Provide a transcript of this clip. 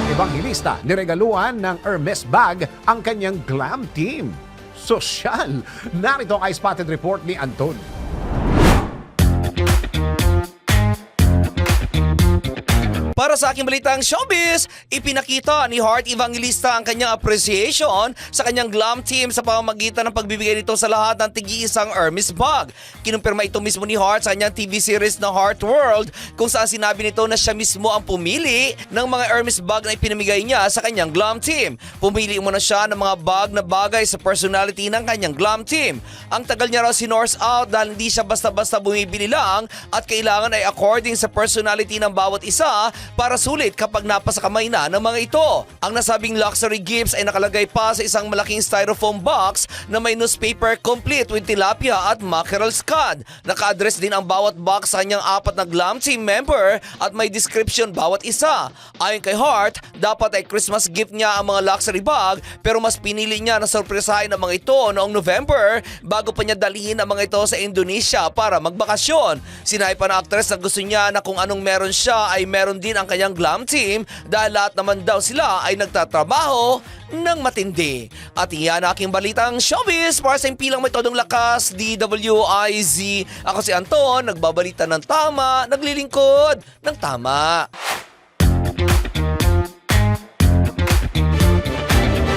Heart Evangelista niregaluhan ng Hermes bag ang kanyang glam team. Sosyal! Narito ang spotted report ni Anton. Para sa aking balitang showbiz, ipinakita ni Heart Evangelista ang kanyang appreciation sa kanyang glam team sa pamamagitan ng pagbibigay nito sa lahat ng tigi-isang Hermes bag. Kinumpirma ito mismo ni Heart sa kanyang TV series na Heart World kung saan sinabi nito na siya mismo ang pumili ng mga Hermes bag na ipinamigay niya sa kanyang glam team. Pumili muna siya ng mga bag na bagay sa personality ng kanyang glam team. Ang tagal niya raw sinorse out dahil hindi siya basta-basta bumibili lang at kailangan ay according sa personality ng bawat isa para sulit kapag napasa kamay na ng mga ito. Ang nasabing luxury gifts ay nakalagay pa sa isang malaking styrofoam box na may newspaper complete with tilapia at mackerel scud. Naka-address din ang bawat box sa kanyang apat na glam team member at may description bawat isa. Ayon kay Hart, dapat ay Christmas gift niya ang mga luxury bag pero mas pinili niya na sorpresahin ang mga ito noong November bago pa niya dalhin ang mga ito sa Indonesia para magbakasyon. Sinabi pa ng actress na gusto niya na kung anong meron siya ay meron din ang kanyang glam team dahil lahat naman daw sila ay nagtatrabaho ng matindi. At iyan aking balitang showbiz para sa impilang may todong lakas, DWIZ. Ako si Anton, nagbabalita ng tama, naglilingkod ng tama.